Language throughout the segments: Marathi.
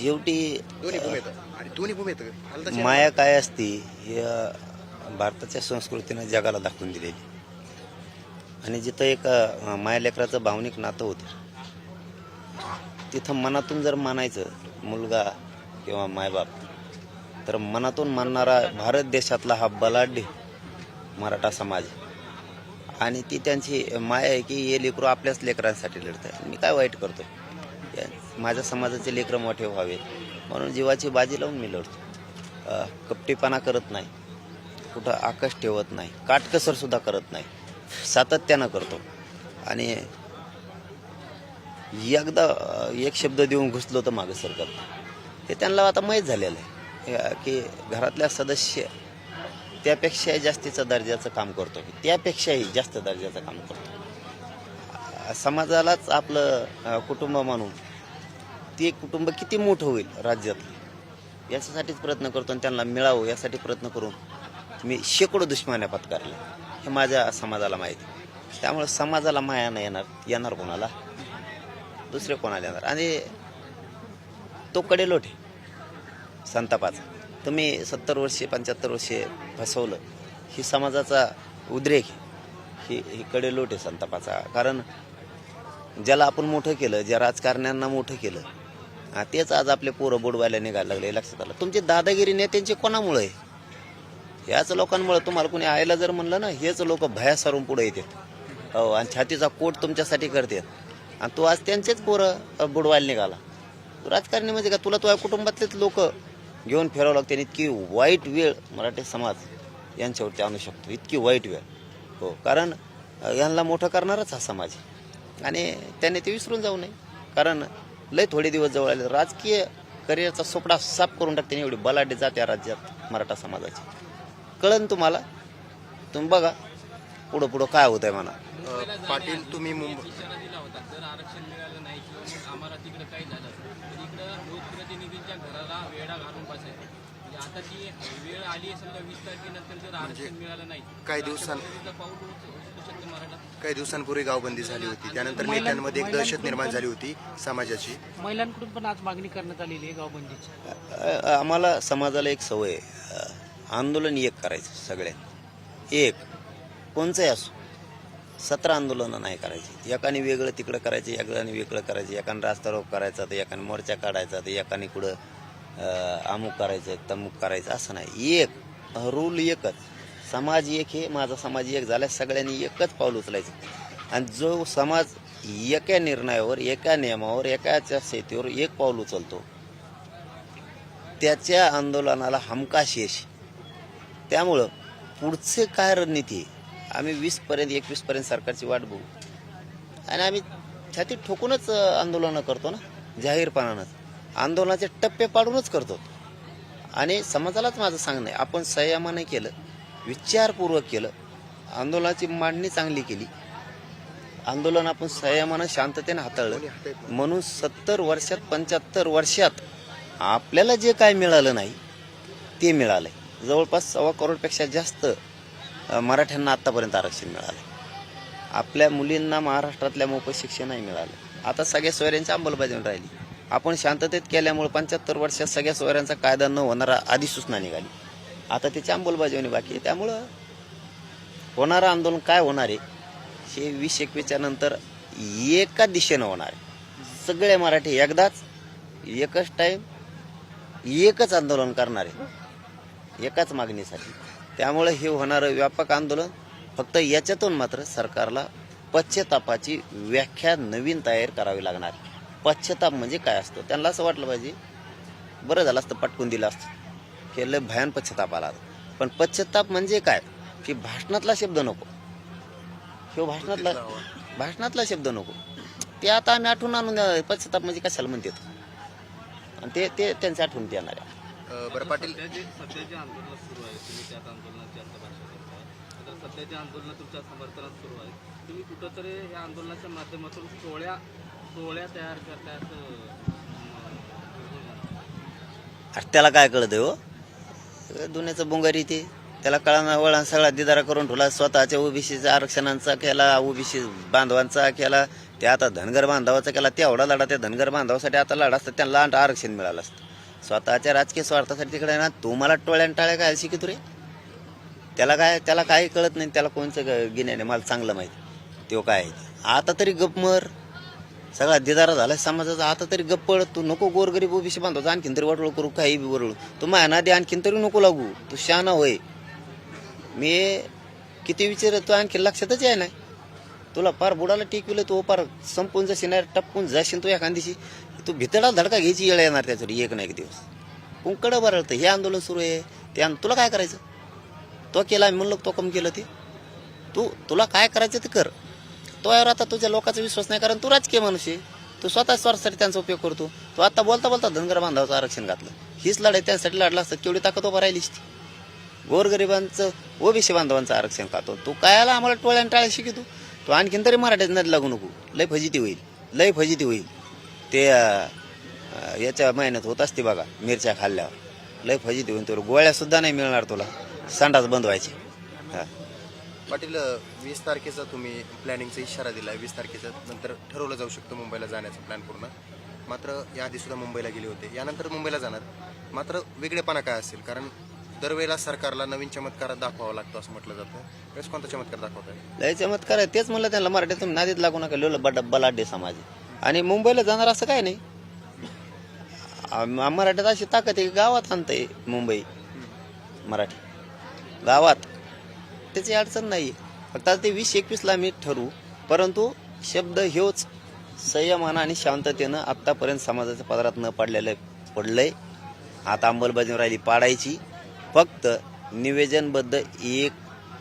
शेवटी दोन्ही भूमी येतं आणि दोन्ही भूमी येतं मला तशी- माया काय असती हे अ, भारताच्या संस्कृतीनं जगाला दाखवून दिलेली. आणि जिथं एक अ, माया लेकराचं भावनिक नातं होतं तिथं मनातून जर मानायचं मुलगा किंवा मायबाप तर मनातून मानणारा भारत देशातला हा बलाढ्य मराठा समाज. आणि ती त्यांची माया आहे की हे लेकरू आपल्याच लेकरांसाठी लढत आहे मी काय वाईट करतो माझ्या समाजाचे लेकरं मोठे व्हावेत म्हणून जीवाची बाजी लावून मी लढतो. कपटीपणा करत नाही. कुठं आकाश ठेवत नाही. काटकसर सुद्धा करत नाही. सातत्यानं करतो. आणि एकदा एक शब्द देऊन घुसलो तर मागं सरकत हे त्यांना आता माहीत झालेलं आहे. की घरातल्या सदस्य त्यापेक्षाही जास्तीचं दर्जाचं काम करतो मी त्यापेक्षाही जास्त दर्जाचं काम करतो. समाजालाच आपलं कुटुंब मानून ते कुटुंब किती मोठं होईल राज्यात याच्यासाठीच प्रयत्न करतो आणि त्यांना मिळावं यासाठी प्रयत्न करून मी शेकडो दुश्मन्या पत्कारल्या हे माझ्या समाजाला माहिती त्यामुळे समाजाला माया नाही येणार येणार कोणाला? दुसरे कोणाला येणार? आणि तो कडेलोट आहे संतापाचा. तुम्ही सत्तर वर्षे पंच्याहत्तर वर्षे फसवलं ही समाजाचा उद्रेक ही ही कडेलोट आहे संतापाचा. कारण ज्याला आपण मोठं केलं ज्या राजकारण्यांना मोठं केलं हा, तेच आज आपले पोरं बुडवायला निघायला लागले लक्षात आलं. तुमची दादागिरी नेत्यांची कोणामुळे? आहे लोकांमुळे तुम्हाला कोणी आयला जर म्हणलं ना हेच लोक भया सारून पुढे येतात. हो आणि छातीचा कोट तुमच्यासाठी करतात. आणि तू आज त्यांचेच पोरं बुडवायला निघाला. तू राजकारणी म्हणजे का तुला तुझ्या कुटुंबातलेच लोक घेऊन फिरावं लागते. आणि इतकी वाईट वेळ मराठी समाज यांच्यावरती आणू शकतो. इतकी वाईट वेळ. हो कारण यांना मोठं करणारच हा समाज. आणि त्याने ते विसरून जाऊ नये. कारण लय थोडे दिवस जवळ आले. राजकीय करिअरचा सोपडा साफ करून टाकते एवढी बलाढ्य जात या राज्यात मराठा समाजाची. कळन तुम्हाला? तुम्ही बघा पुढं पुढं काय होत आहे म्हणा पाटील तुम्ही मुंबई इशारा दिला होता जर आरक्षण मिळालं नाही किंवा मग आम्हाला तिकडे काही झालं तर इकडं लोकप्रतिनिधींच्या घराला वेळा घालून बसायचं. आता ती वेळ आली समजा वीस तारखेनंतर जर आरक्षण मिळालं नाही. काही दिवसां काही दिवसांपूर्वी गावबंदी झाली होती. त्यानंतर नेत्यांमध्ये एक दहशत निर्माण झाली होती समाजाची. महिलांकडून पण आज मागणी करण्यात आलेली आहे गावबंदीची. आम्हाला समाजाला एक सवय आंदोलन एक करायचं सगळ्यात एक कोणचंही असो. सतरा आंदोलनं नाही करायची. एकाने वेगळं तिकडं करायचं एकाने वेगळं करायचं. एकाने रास्ता रोक करायचा तर एकाने मोर्चा काढायचा तर एकाने कुठं अमुक करायचं तमुक करायचं असं नाही. एक रूल एकच. समाज एक हे माझा समाज एक झाला सगळ्यांनी एकच पाऊल उचलायचं. आणि जो समाज एका निर्णयावर एका नियमावर एकाच्या शेतीवर एक पाऊल उचलतो त्याच्या आंदोलनाला हमखास यश त्यामुळं पुढचे काय रणनीती आम्ही वीसपर्यंत एकवीसपर्यंत सरकारची वाट बघू. आणि आम्ही छाती ठोकूनच आंदोलनं करतो ना जाहीरपणानंच आंदोलनाचे टप्पे पाडूनच करतो. आणि समाजालाच माझं सांगणं आहे आपण संयमाने केलं विचारपूर्वक केलं आंदोलनाची मांडणी चांगली केली. आंदोलन आपण संयमानं शांततेने हाताळलं. म्हणून सत्तर वर्षात पंच्याहत्तर वर्षात आपल्याला जे काय मिळालं नाही ते मिळालंय. जवळपास सव्वा करोडपेक्षा जास्त मराठ्यांना आत्तापर्यंत आरक्षण मिळालं आपल्या मुलींना महाराष्ट्रातल्या मोफत शिक्षणही मिळालं. आता सगळ्या सोयऱ्यांची अंमलबजावणी राहिली. आपण शांततेत केल्यामुळे पंच्याहत्तर वर्षात सगळ्या सोयऱ्यांचा कायदा न होणारा अधिसूचना निघाली. आता त्याची अंमलबजावणी बाकी आहे. त्यामुळं होणारं आंदोलन काय होणार आहे हे वीस एकवीसच्या नंतर एका दिशेनं होणार आहे. सगळे मराठी एकदाच एकच टाईम एकच आंदोलन करणार आहे. एकाच मागणीसाठी. त्यामुळे हे होणारं व्यापक आंदोलन फक्त याच्यातून मात्र सरकारला पश्चतापाची व्याख्या नवीन तयार करावी लागणार आहे. पश्चाताप म्हणजे काय असतं? त्यांना असं वाटलं पाहिजे बरं झालं असतं पटकून दिलं असतं. हे लय भयान पश्चाताप आला. पण पश्चाताप म्हणजे काय? की भाषणातला शब्द नको. किंवा भाषणातला भाषणातला शब्द नको. ते आता आम्ही आठवून आणून पश्चाताप म्हणजे कशाला म्हणतात? आणि ते ते त्यांच्या आठवून येणार आहे. बरं पाटील. आंदोलन सुरू आहे. तुम्ही त्याच तुमच्या समर्थनात सुरू आहे. कुठंतरी या आंदोलनाच्या माध्यमातून टोळ्या टोळ्या तयार अरे त्याला काय कळतं हो? दुन्याचं बुंगारी ते. त्याला कळाना वळा सगळा दिदारा करून ठेवला स्वतःच्या ओबीसीचा आरक्षणांचा केला ओबीसी बांधवांचा केला ते आता धनगर बांधवाचा केला तेवढा लढा त्या धनगर बांधवासाठी आता लढा असतं त्यांना आरक्षण मिळालं असतं. स्वतःच्या राजकीय स्वार्थासाठी तिकडे ना तू मला टोळ्यान टाळ्या काय शिकतो रे? त्याला काय त्याला काही कळत नाही त्याला कोणचं गिन्याने मला चांगलं माहिती. तो काय आहे? आता तरी गपमर सगळा दिदारा झाला समाजाचा आता तरी गप्पड तू नको गोरगरीब ओबीसी बांधवतो आणखीन तरी वाटोळ करू काही बी वरळू तू माझ्या नादी आणखीन तरी नको लागू तू शहाणा होय. मी किती विचार तू आणखी लक्षातच आहे नाही. तुला फार बुडाला टिकविलं तू फार संपून जाशील नाही टपकून जाशील तू एखाद्याशी तू भितडा धडका घ्यायची येळ येणार त्याच्यावर एक ना एक दिवस. कुंकडं बरळतं हे आंदोलन सुरू आहे. ते तुला काय करायचं? तो केला मी म्हणलो तो कम केलं ते. तू तुला काय करायचं ते कर. तो यावर आता तुझ्या लोकांचा विश्वास नाही कारण तू राजकीय माणूस आहे. तू स्वतः स्वार्थासाठी त्यांचा उपयोग करतो. तू आता बोलता बोलता धनगर बांधवाचं आरक्षण घातलं. हीच लढाई त्यांसाठी लढला असतं केवढी ताकद उभा राहिलीच ती गोरगरिबांचं ओबीसी बांधवांचं आरक्षण खातो. तू कायला आम्हाला टोळ्या टाळ्या शिकतो तू आणखीन तरी मराठीत नदी लागू नको. लय फजिती होईल. लय फजिती होईल. ते याच्या महिन्यात होत असते बघा मिरच्या खाल्ल्यावर. लय फजिती होईल. तुला गोळ्यासुद्धा नाही मिळणार तुला. संडास बंद व्हायचे. हां. पाटील वीस तारखेचा तुम्ही प्लॅनिंगचा इशारा दिला वीस तारखेचा नंतर ठरवलं जाऊ शकतं मुंबईला जाण्याचा प्लॅन पूर्ण. मात्र याआधी सुद्धा मुंबईला गेले होते. यानंतर मुंबईला जाणार. मात्र वेगळेपणा काय असेल? कारण दरवेळेला सरकारला नवीन चमत्कार दाखवावा लागतो असं म्हटलं जातं. वेळेस कोणता चमत्कार दाखवत आहे लय चमत्कार आहे तेच म्हणलं त्यांना मराठीतून नादीत लागू नका. लिहिलं बड बलाढ्य समाज आणि मुंबईला जाणार असं काय नाही? मराठीत अशी ताकद आहे की गावात आणतंय मुंबई. मराठी. गावात. त्याची अडचण नाही फक्त आता ते वीस एकवीसला आम्ही ठरवू. परंतु शब्द ह्योच संयमानं आणि शांततेनं आत्तापर्यंत समाजाच्या पदरात न पडलेलं पडलंय. आता अंमलबजावणी राहिली पाडायची. फक्त निवेदनबद्ध एक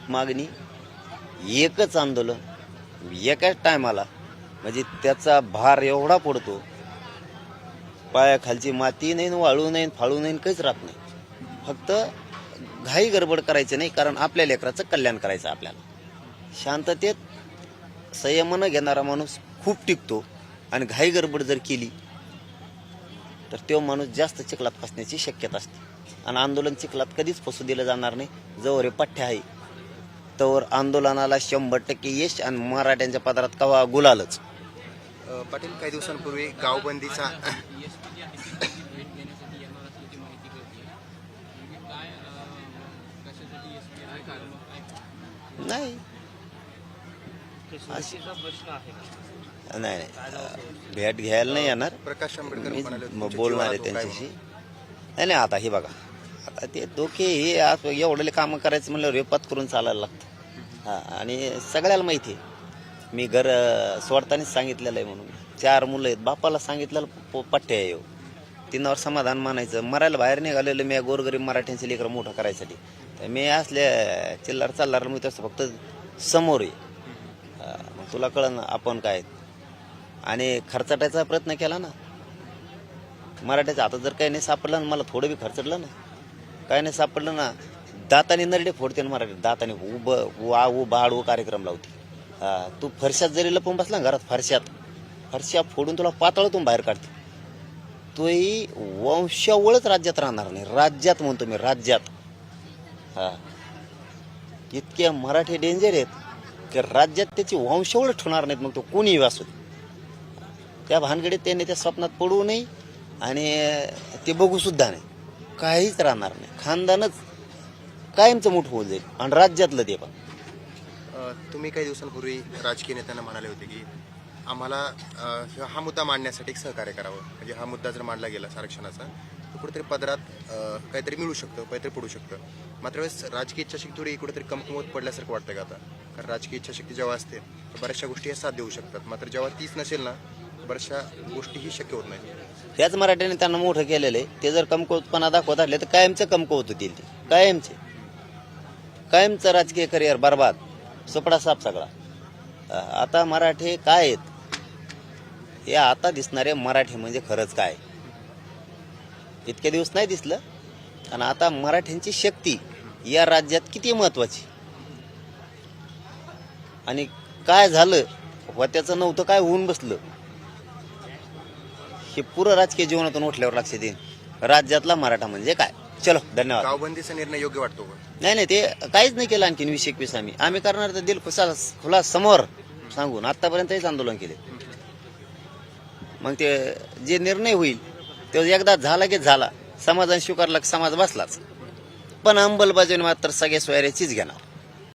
मागणी एकच आंदोलन. एकाच टायमाला म्हणजे त्याचा भार एवढा पडतो पायाखालची माती नाही वाळू नाही फाळू नाही काहीच राहत नाही. फक्त घाई गडबड करायचं नाही कारण आपल्या लेकराचं कल्याण करायचं आपल्याला. शांततेत संयमानं घेणारा माणूस खूप टिकतो आणि घाई गडबड जर केली तर तो माणूस जास्त चिखलात फसण्याची शक्यता असते. आणि आंदोलन चिखलात कधीच फसू दिलं जाणार नाही. जवळ हे पठ्य आहे. तर आंदोलनाला शंभर टक्के यश आणि मराठ्यांच्या पदरात कवा गुलालच. पाटील काही दिवसांपूर्वी गावबंदीचा एस पी जी आहे ती भेट घेण्यासाठी येणार असल्याची माहिती कळते म्हणजे काय अं, कशासाठी एस पी आहे कारण काय नाही. प्रश्न आहे? नाही नाही. भेट घ्यायला नाही येणार. प्रकाश आंबेडकर मी म्हणाले होते, म- तुमच्या बोलणार आहे त्यांच्याशी. नाही नाही आता हे बघा. आता ते दोघे हे आज एवढले कामं करायचं म्हणलं रेपात करून चालायला लागतं. हा आणि सगळ्याला माहिती आहे. मी घर अं, सोडतानाच सांगितलेलं आहे म्हणून. चार मुलं आहेत. बापाला सांगितलेलं प- पठ्य आहे. तिनावर समाधान मानायचं. मरायला बाहेर निघालेलं मी गोरगरीब मराठ्यांचे लेकरं मोठं करायसाठी. तर मी असल्या चिल्लार चालणार मी तसं फक्त समोर आहे. मग तुला कळलं ना आपण काय. आणि खर्चाटायचा प्रयत्न केला ना. मराठ्याच्या हातात जर काही नाही सापडलं ना मला थोडं बी खर्चटलं ना. काही नाही सापडलं ना दाताने नरडे फोडते ना मराठी दाताने उभं वा उ बाड उ कार्यक्रम लावते. तू फरशात जरी लपून बसला ना घरात फरशात फरशा फोडून तुला पातळतून बाहेर काढते. तोही वंशावळच राज्यात राहणार नाही. राज्यात म्हणतो मी राज्यात. हा. इतक्या मराठी डेंजर आहेत की राज्यात त्याची वंशवळ ठेवणार नाहीत मग तो कोणीही असू दे. त्या भानगडीत त्याने त्या स्वप्नात पडू नये आणि ते बघूसुद्धा नाही. काहीच राहणार नाही. खानदानच कायमचं मोठं होऊन जाईल. आणि राज्यातलं ते पण. तुम्ही काही दिवसांपूर्वी राजकीय नेत्यांना म्हणाले होते की आम्हाला हा मुद्दा मांडण्यासाठी एक सहकार्य करावं. म्हणजे हा मुद्दा जर मांडला गेला आरक्षणाचा कुठेतरी पदरात काहीतरी मिळू शकतं काहीतरी पडू शकतं. मात्र वेळेस राजकीय इच्छाशक्ती थोडी कुठेतरी कमकुवत पडल्यासारखं वाटतं का आता? कारण राजकीय इच्छाशक्ती जेव्हा असते तर बऱ्याचशा गोष्टी ह्या साथ देऊ शकतात. मात्र जेव्हा तीच नसेल ना बऱ्याचशा गोष्टीही शक्य होत नाही त्याच मराठ्याने त्यांना मोठं केलेलं आहे. ते जर कमकुवतपणा दाखवत असले तर कायमचं कमकुवत होतील ते. कायमचे. कायमचं राजकीय करिअर बरबाद. सुपडा साप सगळा. आता मराठे काय आहेत? हे आता दिसणारे मराठी म्हणजे खरंच काय? इतके दिवस नाही दिसलं. आणि आता मराठ्यांची शक्ती या राज्यात किती महत्वाची? आणि काय झालं? त्याचं नव्हतं काय होऊन बसलं? हे पुरं राजकीय जीवनातून उठल्यावर लक्षात येईल राज्यातला मराठा म्हणजे काय? चलो धन्यवाद. गावबंदीचा निर्णय योग्य वाटतो नाही नाही ते काहीच नाही केलं आणखीन वीस एकवीस आम्ही. आम्ही करणार तर दिल खुसा खुला समोर सांगून आतापर्यंत हेच आंदोलन केले. मग ते जे निर्णय होईल तो एकदा झाला की झाला. समाजाने स्वीकारला की समाज बसलाच. पण अंमलबजावणी मात्र सगळ्या सोयऱ्याचीच घेणार.